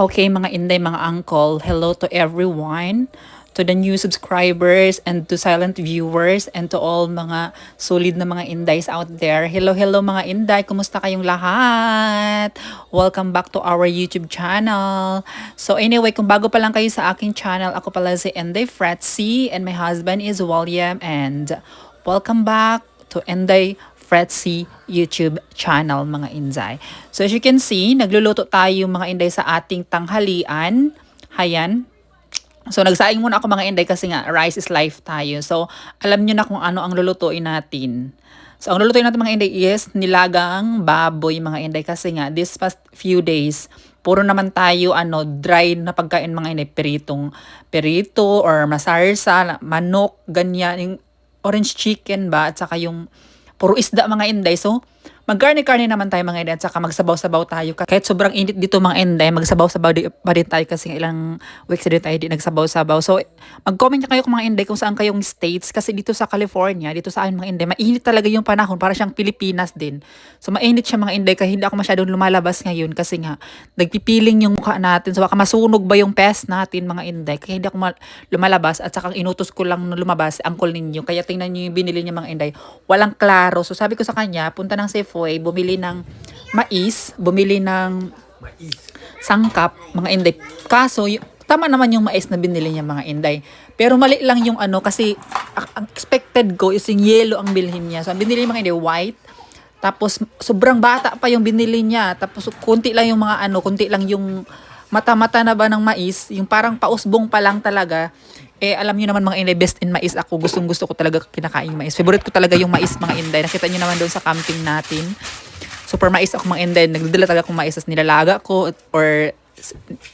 Okay, mga inday, mga uncle, hello to everyone, to the new subscribers and to silent viewers and to all mga solid na mga indays out there. Hello, hello mga inday, kumusta kayong lahat? Welcome back to our YouTube channel. So anyway, kung bago pa lang kayo sa aking channel, ako pala si Inday Fretzy and my husband is William and welcome back to Inday Fretzy YouTube channel mga Inday. So as you can see, nagluluto tayo mga Inday sa ating tanghalian. Hayan. So nagsaing muna ako mga Inday kasi nga rice is life tayo. So alam niyo na kung ano ang lulutuin natin. So ang lulutuin natin mga Inday is nilagang baboy mga Inday kasi nga this past few days puro naman tayo ano dry na pagkain mga Inday peritong perito or masarsa, manok, ganyan yung orange chicken ba at saka yung puro isda mga inday. So, mag-garni-garni naman tayo mga inday at saka magsabaw-sabaw tayo. Kahit sobrang init dito mga inday, magsabaw-sabaw di, pa din tayo kasi ilang weeks din tayo di nagsabaw-sabaw. So, mag-comment kayo kung mga inday kung saan kayong states kasi dito sa California, dito sa akin mga inday, mainit talaga yung panahon para siyang Pilipinas din. So, mainit siya mga inday kaya hindi ako masyadong lumalabas ngayon kasi nga nagpipiling yung mukha natin. So, baka masunog ba yung pest natin mga inday kaya hindi ako ma- lumalabas at saka inutos ko lang lumabas ang angkol ninyo. Kaya tingnan niyo yung binili niya mga inday. Walang klaro. So, sabi ko sa kanya, punta ng Safeway, bumili ng mais, bumili ng sangkap, mga inday. Kaso, tama naman yung mais na binili niya mga inday. Pero mali lang yung ano, kasi ang expected ko is yung yellow ang bilhin niya. So, binili mga inday, white. Tapos, sobrang bata pa yung binili niya. Tapos, kunti lang yung mga ano, kunti lang yung mata-mata na ba ng mais, yung parang pausbong pa lang talaga. Eh, alam niyo naman mga inday, best in mais ako. Gustong gusto ko talaga kinakain yung mais. Favorite ko talaga yung mais mga inday. Nakita niyo naman doon sa camping natin super mais ako mga inday. Nagdala talaga akong mais as nilalaga ko or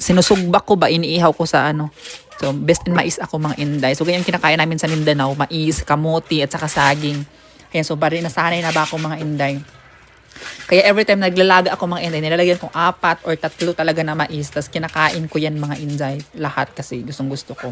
sinusugba ko ba, iniihaw ko sa ano. So, best in mais ako mga inday. So, ganyan kinakain namin sa Mindanao. Mais, kamuti, at saka saging. Ayan, so bari nasanay na ba ako mga inday. Kaya every time naglalaga ako mga inday, nilalagyan kong apat or tatlo talaga na mais. Tapos kinakain ko yan mga inday. Lahat kasi gustong gusto ko.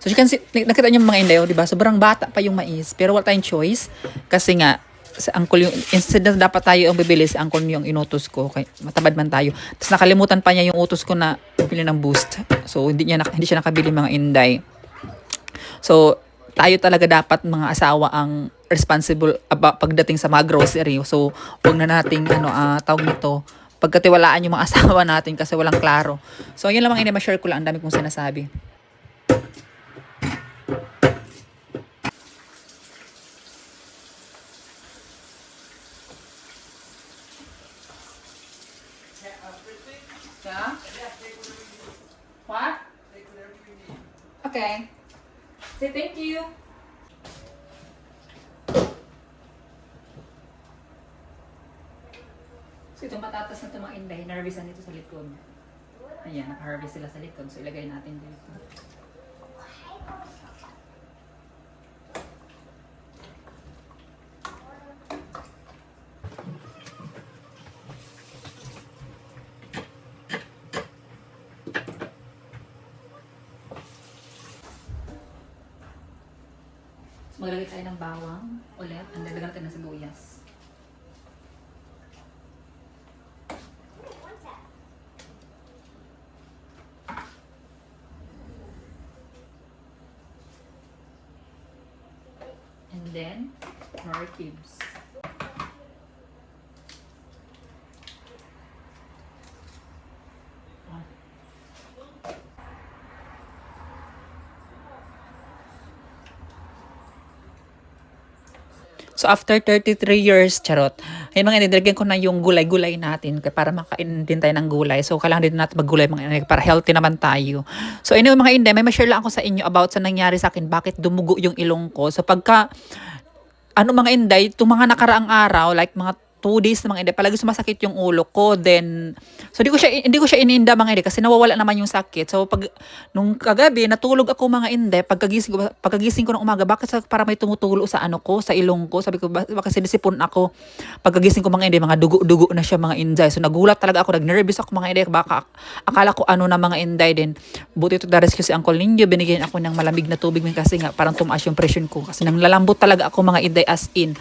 So you can see, nakita niyo mga inday, oh, di ba? Sobrang bata pa yung mais. Pero wala tayong choice. Kasi nga, sa angkol yung, instead na dapat tayo ang bibili, sa angkol yung inutos ko. Kay, matabad man tayo. Tapos nakalimutan pa niya yung utos ko na bibili ng boost. So hindi, niya, hindi siya nakabili mga inday. So, tayo talaga dapat mga asawa ang responsible aba, pagdating sa mga grocery. So, huwag na nating ano, ah, tawag nito, pagkatiwalaan yung mga asawa natin kasi walang klaro. So, yun lang mga ma-share ko lang. Ang dami kong sinasabi. Yeah? What? Okay. Say thank you. So itong patatas na ito mga inday, narvisan dito sa likod. Ayan, naka-harvest sila sa likod. So ilagay natin dito. So maglalagay tayo ng bawang ulit. Ang dagdagan natin ng sibuyas. And then, nor cubes. So after 33 years, charot, ayun mga nilagyan ko na yung gulay-gulay natin para makain din tayo ng gulay. So kailangan din natin maggulay mga inday para healthy naman tayo. So anyway mga inday, may ma-share lang ako sa inyo about sa nangyari sa akin, bakit dumugo yung ilong ko. So pagka, ano mga inday, itong mga nakaraang araw, like mga two days mga inday, palagi sumasakit yung ulo ko. Then, so hindi ko siya, hindi ko siya ininda mga inday kasi nawawala naman yung sakit. So pag, nung kagabi, natulog ako mga inday, pagkagising ko, pagkagising ko ng umaga, bakit sa, para may tumutulo sa ano ko, sa ilong ko. Sabi ko, ba- baka sinisipon ako. Pagkagising ko mga inday, mga dugo-dugo na siya mga inday. So nagulat talaga ako, nag-nervous ako mga inday, baka akala ko ano na mga inday din. Buti ito darescue si Uncle Ninyo, binigyan ako ng malamig na tubig kasi nga parang tumaas yung presyon ko. Kasi nang lalambot talaga ako mga inday as in.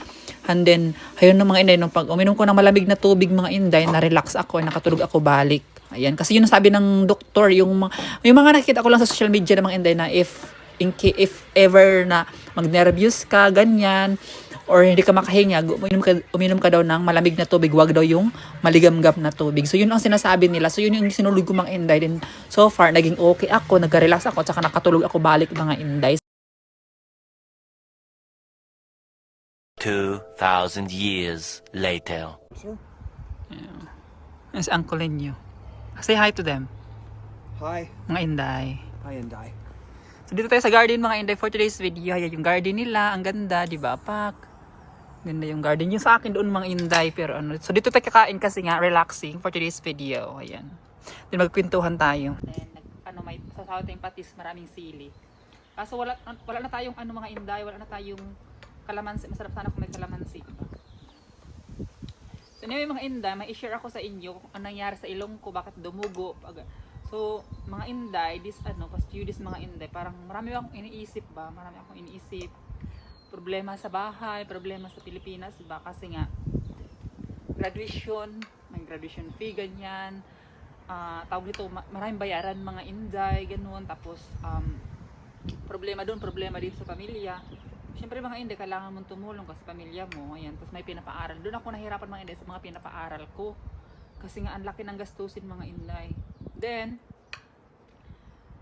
And then, ayun ng mga inday, nung pag uminom ko ng malamig na tubig mga inday, na-relax ako, nakatulog ako balik. Ayan, kasi yun ang sabi ng doktor, yung, yung mga nakikita ko lang sa social media ng mga Inday na if, in, if ever na mag-nervous ka, ganyan, or hindi ka makahinga, uminom ka, uminom ka daw ng malamig na tubig, wag daw yung maligamgam na tubig. So yun ang sinasabi nila. So yun yung sinulog ko mga Inday. Then so far, naging okay ako, nagka-relax ako, tsaka nakatulog ako balik mga Inday. 2,000 years later. Yes, Uncle Inyo. Say hi to them, Hi. mga Inday. Hi, Andai. So dito tayo sa garden mga Inday for today's video. Ayan yung garden nila. Ang ganda, di ba, Pak? Ganda yung garden. Yung sa akin doon mga Inday. Pero ano, so dito tayo kakain kasi nga relaxing for today's video. Ayan. Then magkwentuhan tayo. Then, ano, may sasawa tayong patis, maraming sili. Kaso wala, wala na tayong ano mga Inday, wala na tayong kalamansi. Masarap sana kung may kalamansi. So anyway mga Inday, may i-share ako sa inyo kung anong nangyari sa ilong ko, bakit dumugo. So mga Inday, this ano, past few days mga Inday, parang marami akong iniisip ba, marami akong iniisip. Problema sa bahay, problema sa Pilipinas ba, kasi nga, graduation, may graduation fee, ganyan. Ah, tawag nito, ma- maraming bayaran mga Inday, ganun. Tapos, um, problema doon, problema dito sa pamilya. Siyempre mga Inday, kailangan mong tumulong kasi pamilya mo. Ayan, tapos may pinapaaral. Doon ako nahirapan mga Inday sa mga pinapaaral ko. Kasi nga, ang laki ng gastusin mga Inday. Then,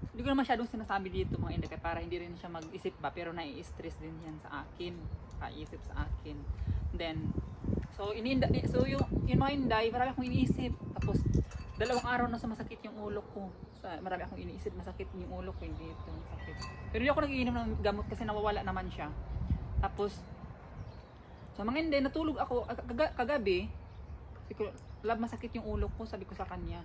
hindi ko na masyadong sinasabi dito mga Inday, para hindi rin siya mag-isip ba, pero nai-stress din yan sa akin. Kaisip sa akin. Then, so, ininda, so yung, yung mga Inday, marami akong iniisip. Tapos, dalawang araw na sa masakit yung ulo ko. Sa, marami akong iniisip, masakit yung ulo ko, hindi ito, masakit. Pero hindi ako nagiinom ng gamot kasi nawawala naman siya. Tapos, so mga hindi, natulog ako ag- kaga- kagabi. Ko, lab masakit yung ulo ko, sabi ko sa kanya.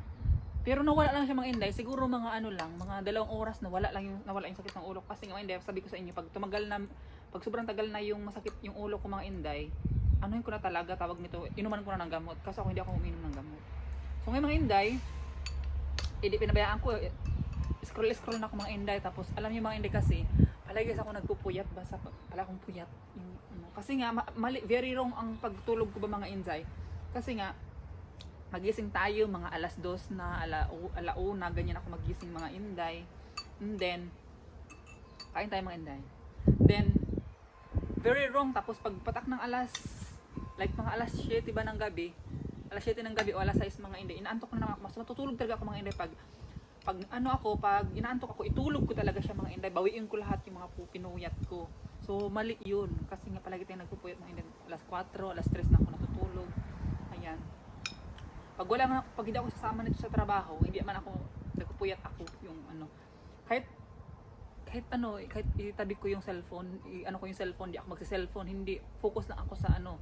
Pero nawala lang siya mga inday, siguro mga ano lang, mga dalawang oras nawala lang yung nawala yung sakit ng ulo kasi mga inday, sabi ko sa inyo, pag tumagal na pag sobrang tagal na yung masakit yung ulo ko mga inday, ano ko na talaga tawag nito, inuman ko na ng gamot kasi ako hindi ako uminom ng gamot. So ngayon mga inday, hindi pinabayaan ko, scroll scroll na ako mga inday tapos alam niyo mga inday kasi palagi ako nagpupuyat ba sa pala akong puyat. Ano, kasi nga ma- mali, very wrong ang pagtulog ko ba mga inday? Kasi nga magising tayo mga alas dos na ala, ala una ganyan ako magising mga inday. And then kain tayo mga inday. Then very wrong tapos pagpatak ng alas like mga alas 7 ba ng gabi alas 7 ng gabi o alas 6 mga inday inaantok na naman ako. Mas matutulog talaga ako mga inday. Pag pag ano ako pag inaantok ako itulog ko talaga siya mga inday. Bawiin ko lahat yung mga pu- pinuyat ko. So mali yun. Kasi nga palagi tayong nagpupuyat mga inday. Alas 4 alas 3 na ako natutulog. Ayan. Pag wala nga pag hindi ako sasama nito sa trabaho hindi man ako nagpupuyat ako yung ano. Kahit kahit ano, kahit itabi ko yung cellphone, ano ko yung cellphone, di ako magsa-cellphone, hindi. Focus lang ako sa ano,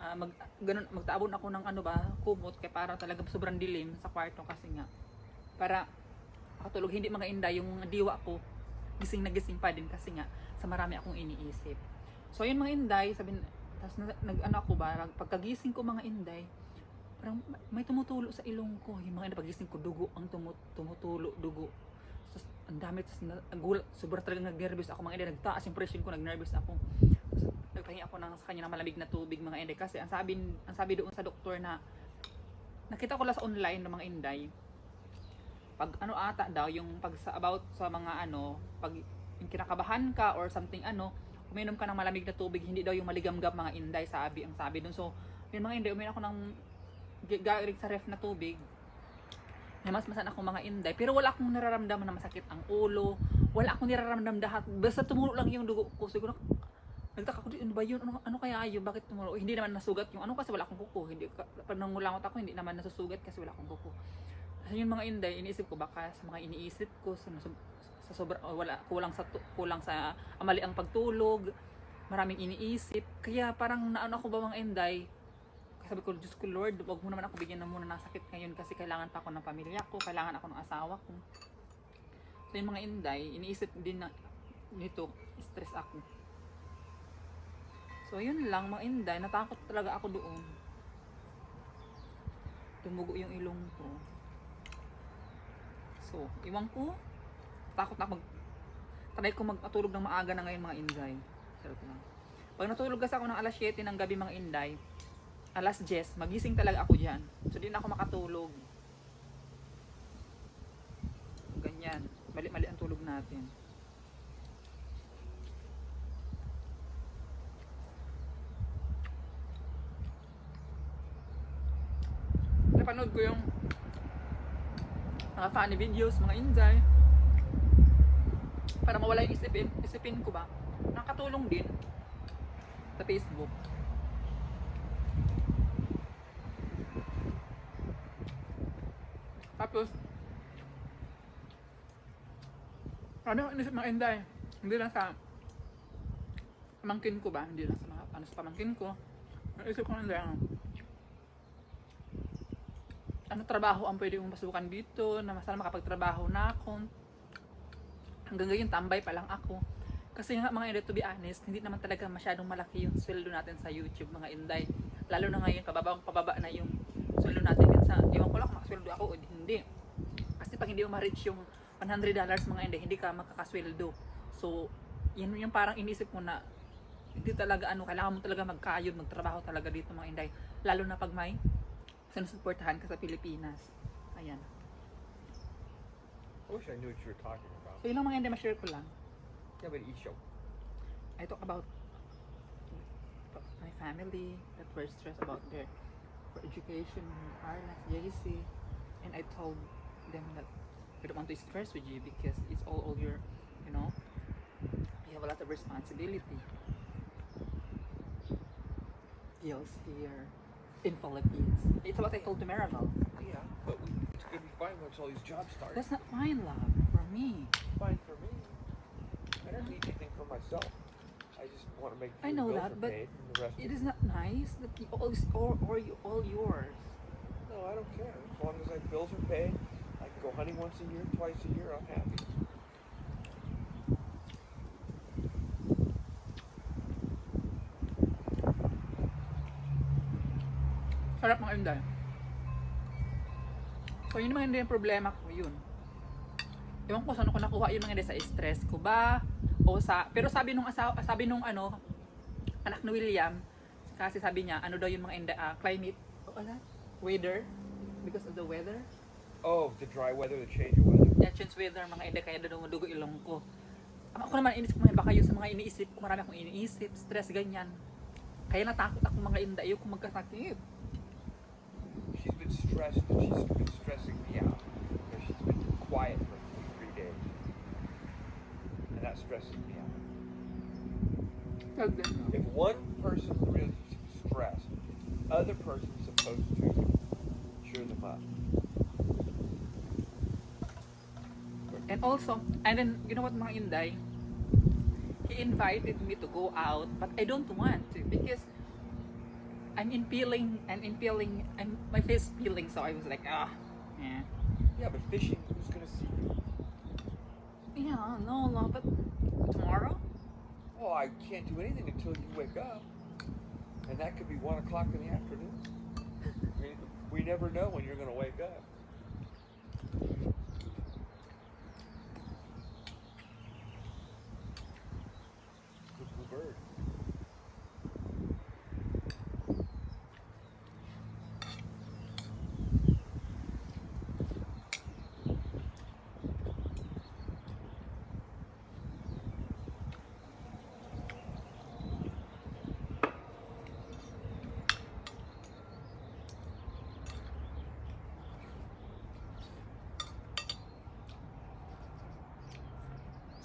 ah, mag ganun magtaabon ako ng ano ba, kumot kaya para talaga sobrang dilim sa kwarto kasi nga para makatulog hindi mga inday yung diwa ko gising na gising pa din kasi nga sa marami akong iniisip. So yun mga inday, sabi tapos nag ano ako ba, pagkagising ko mga inday, parang may tumutulo sa ilong ko. Yung mga inday pagising ko dugo ang tumu- tumutulo, dugo. Tapos ang dami, tapos na- nagulat, sobrang talagang nag-nervous ako mga inday, nagtaas yung pressure ko, nag-nervous ako. Nagpahingi ako ng sa kanya ng malamig na tubig mga inday. Kasi ang sabi, ang sabi doon sa doktor na nakita ko lang sa online ng mga inday, pag ano ata daw yung pag sa about sa mga ano pag yung kinakabahan ka or something ano uminom ka ng malamig na tubig hindi daw yung maligamgam mga inday sabi ang sabi dun so yun mga inday uminom ako ng galing sa ref na tubig. Na mas masan ako mga inday. Pero wala akong nararamdaman na masakit ang ulo. Wala akong nararamdaman lahat basta tumulo lang yung dugo ko. Siguro nagtaka ko ano ba yun ano, ano kaya yun bakit tumulo hindi naman nasugat yung ano kasi wala akong kuko hindi pag ako hindi naman nasusugat kasi wala akong kuko kasi yung mga inday, iniisip ko baka sa mga iniisip ko sa, sa sobra o wala kulang sa kulang sa amali ang pagtulog, maraming iniisip. Kaya parang naano ako ba mga inday? Sabi ko, Diyos ko Lord, wag mo naman ako bigyan ng muna ng sakit ngayon kasi kailangan pa ako ng pamilya ko, kailangan ako ng asawa ko. So yung mga inday, iniisip din na nito, stress ako. So yun lang mga inday, natakot talaga ako doon. Tumugo yung ilong ko. So, iwan ko. Takot na mag... Try ko magtulog ng maaga na ngayon mga inday. Sarap lang. Pag natulog kasi ako ng alas 7 ng gabi mga inday, alas 10, magising talaga ako dyan. So, di na ako makatulog. yan. Mali-mali ang tulog natin. Napanood ko yung mga funny videos, mga inday. Para mawala yung isipin, isipin ko ba? Nakatulong din sa Facebook. Tapos, ano inisip mga inday? Hindi lang sa pamangkin ko ba? Hindi lang sa mga ano sa pamangkin ko. Ang isip ko lang ano, ano trabaho ang pwede mong masukan dito na masala makapagtrabaho na ako. Hanggang ngayon, tambay pa lang ako. Kasi nga mga inday, to be honest, hindi naman talaga masyadong malaki yung sweldo natin sa YouTube, mga inday. Lalo na ngayon, pababa, pababa na yung sweldo natin. Yan sa, ewan ko lang kung makasweldo ako o hindi. Kasi pag hindi mo ma-reach yung $100 mga inday, hindi ka makakasweldo. So, yun yung parang inisip ko na hindi talaga ano, kailangan mo talaga magkayod, magtrabaho talaga dito mga inday. Lalo na pag may sinusuportahan ka sa Pilipinas. Ayan. I wish I knew what you were talking about. So, yun lang mga inday, ma-share ko lang. Yeah, but each show. I talk about my family that were stressed about their for education in Ireland, JC, and I told them that I don't want to stress with you because it's all all your, you know, you have a lot of responsibility. Girls here in Philippines. It's what I told to Maribel. Yeah, but we, it's gonna be fine once all these jobs start. That's not fine, love, for me. fine for me. I don't need anything for myself. I just want to make I know that, but the. It is not nice that you all or or you all yours. No, I don't care. As long as my bills are paid, I can go hunting once a year, twice a year. I'm happy. Sarap mga inday. So yun naman hindi yung problema ko yun. Ewan ko saan ko nakuha yun mga sa stress ko ba? O sa, pero sabi nung asawa, sabi nung ano, anak ni William, kasi sabi niya, ano daw yung mga inday, ah, climate, o ano? Weather, because of the weather. Oh, the dry weather, the change of weather. Yeah, change weather mga inday, kaya daw dugo ilong ko. Ang Ako naman, inisip ko mga baka yun sa mga iniisip ko, marami akong iniisip, stress, ganyan. Kaya natakot ako mga inday, ayoko magkasakit. Stressed and she's been stressing me out. Because she's been quiet for three days. And that stresses me out. If one person's really stressed, other person's supposed to cheer them up. And also, and then, you know what mga Inday? He invited me to go out, but I don't want to because I'm in peeling, I'm in peeling, I'm, my face peeling, so I was like, ah, yeah. Yeah, but fishing, who's gonna see you? Yeah, no, no, but tomorrow? Well, I can't do anything until you wake up. And that could be one o'clock in the afternoon. I mean, we never know when you're gonna wake up.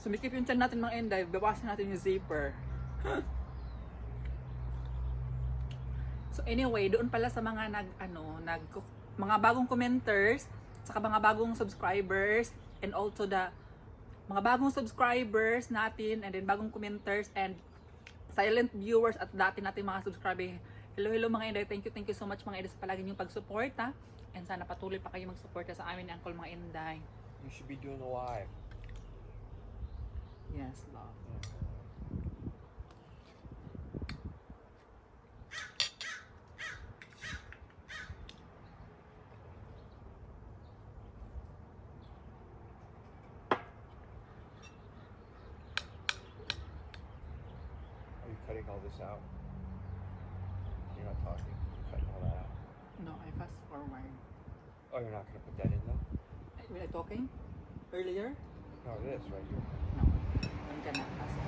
Sumikip yung chan natin mga Inday, bawasan natin yung zipper. so anyway, doon pala sa mga nag, ano, nag, mga bagong commenters, saka mga bagong subscribers, and also the mga bagong subscribers natin, and then bagong commenters, and silent viewers at dati natin mga subscriber. Hello, hello mga Inday. Thank you, thank you so much mga Inday sa palagi niyong pag-suporta. And sana patuloy pa kayo mag-suporta sa amin Uncle mga Inday. You should be doing live. Love. Are you cutting all this out? You're not talking. You're cutting all that out. No, I fast forward. Oh, you're not gonna put that in though? Were I talking? earlier? No, this right here. Gonna ask.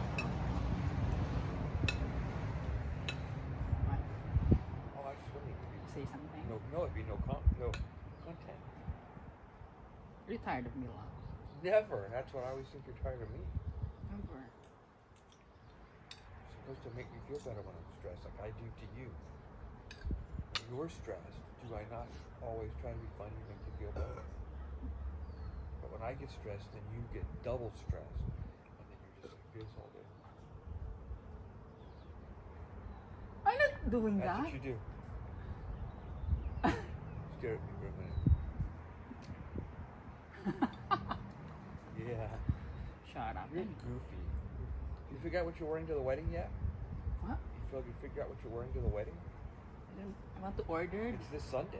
What? Oh, I just wouldn't even be. Say something. No, no, it'd be no con, no content. You're tired of me, love. Never. That's what I always think you're tired of me. Never. You're supposed to make me feel better when I'm stressed, like I do to you. When you're stressed, do I not always try to be funny and make you feel better? But when I get stressed, then you get double stressed, all day. I'm not doing That's that. what you do. Stare at me for a minute. yeah, Shut up. you're goofy. You figure out what you're wearing to the wedding yet? What? You feel like you figure out what you're wearing to the wedding? I don't- I want to order It's this Sunday.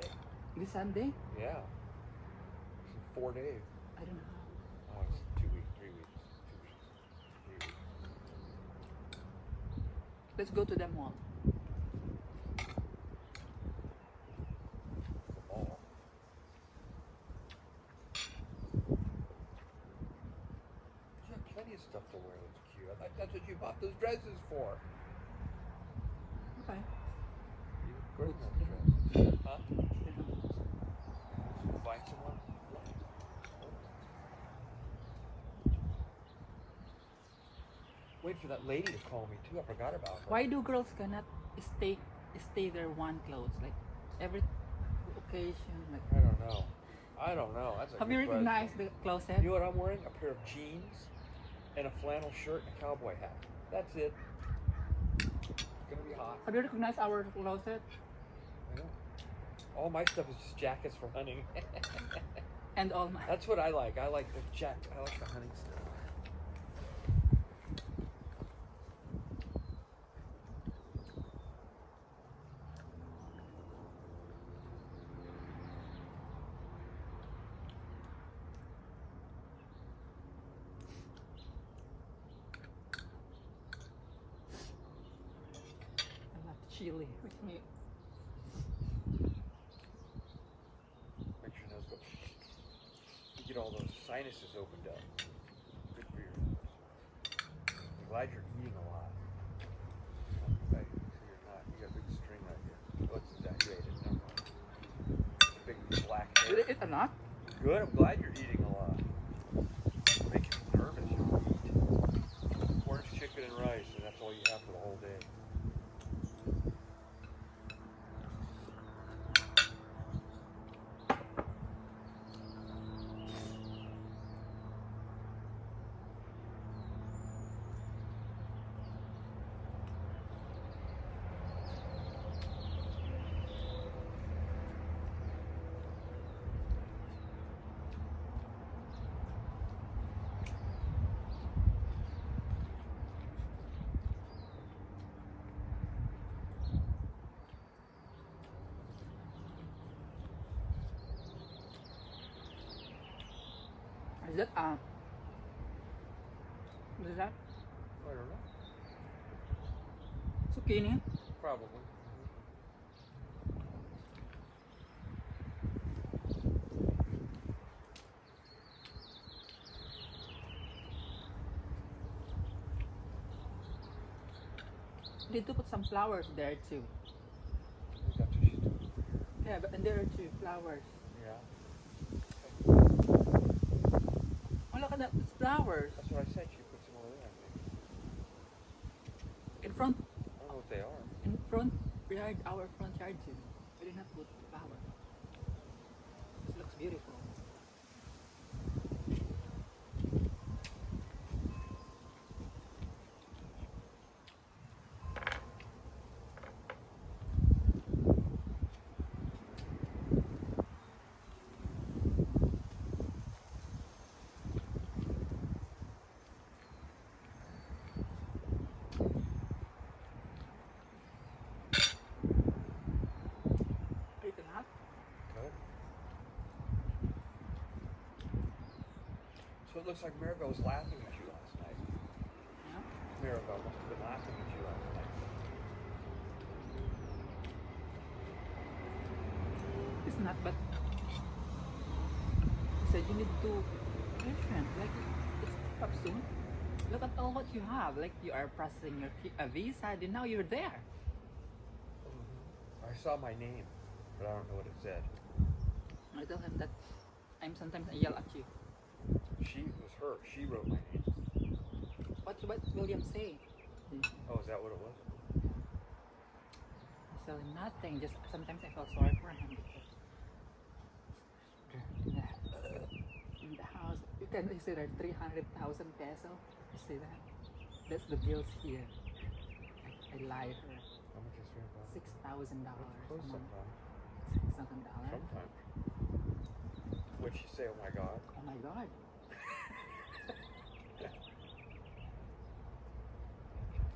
this Sunday. Yeah. It's in four days. I don't know. Oh, it's two weeks, three weeks, two weeks, three weeks. Let's go to the mall. The. You have plenty of stuff to wear that's cute. I thought that's what you bought those dresses for. Okay. You look good in those dresses. For that lady to call me too. I forgot about her. Why do girls cannot stay stay there one clothes like every occasion? Like, I don't know. I don't know. That's a have you question. recognized the closet? You know what I'm wearing? A pair of jeans and a flannel shirt and a cowboy hat. That's it. It's gonna be hot. Have you recognized our closet I know. All my stuff is just jackets for hunting. and all my? That's what I like. I like the jack. I like the hunting stuff. I love chili with me. Make sure your nose goes. You get all those sinuses opened up. Good for your I'm glad you're eating a lot. Okay, so you're not. You got a big string right here. What's exaggerated? Never mind. Big black Did hair. it eat a lot? Good. I'm glad you're eating a lot. You're making me nervous. You eat. Orange chicken and rice, and that's all you have for the whole day. Is that uh? What is that? I don't know. Zucchini? Probably. Need to put some flowers there too. That's what she's doing. Yeah, but and there are two flowers. Yeah. At that, it's flowers That's what I said. She put some over there. I think. in front, I don't know what they are. in front behind our front yard too. We did not have put flower. This looks beautiful. Ate a lot. Good. So it looks like Maribel was laughing at you last night. Yeah. Maribel must have been laughing at you last night. It's not, but he said you need to different. Like it's up soon. Look at all what you have. Like you are processing your a visa, and now you're there. Mm-hmm. I saw my name, but I don't know what it said. I tell him that I'm sometimes I yell at you. She was her. She wrote my name. What what William say? Oh, is that what it was? Telling nothing. Just sometimes I felt sorry for him because in the house you can see there three hundred thousand peso. You see that? That's the bills here. I, I lied her. How much is hundred Six thousand dollars. Six thousand dollars. Sometime. What'd she say? Oh my god. Oh my god.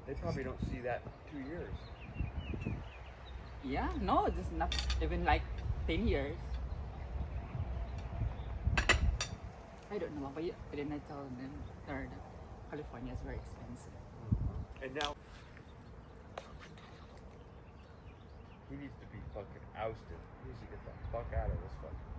They probably don't see that in two years. Yeah, no, just not even like 10 years. I don't know, but didn't I tell them that California is very expensive. Mm-hmm. And now he needs to be fucking ousted. He needs to get the fuck out of this fucking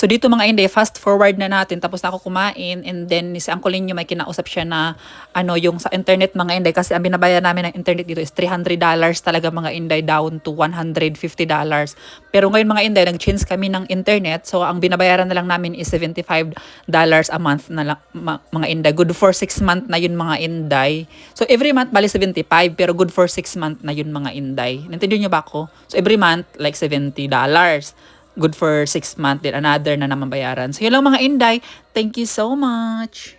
So dito mga hindi, fast forward na natin tapos na ako kumain and then si Uncle Ninyo may kinausap siya na ano yung sa internet mga inday kasi ang binabayaran namin ng internet dito is $300 talaga mga inday down to $150. Pero ngayon mga inday nag-change kami ng internet so ang binabayaran na lang namin is $75 a month na lang, mga inday. Good for 6 month na yun mga inday. So every month bali 75 pero good for 6 month na yun mga inday. Naintindihan niyo ba ako? So every month like $70 good for 6 months, then another na naman bayaran. So, yun lang mga Inday. Thank you so much.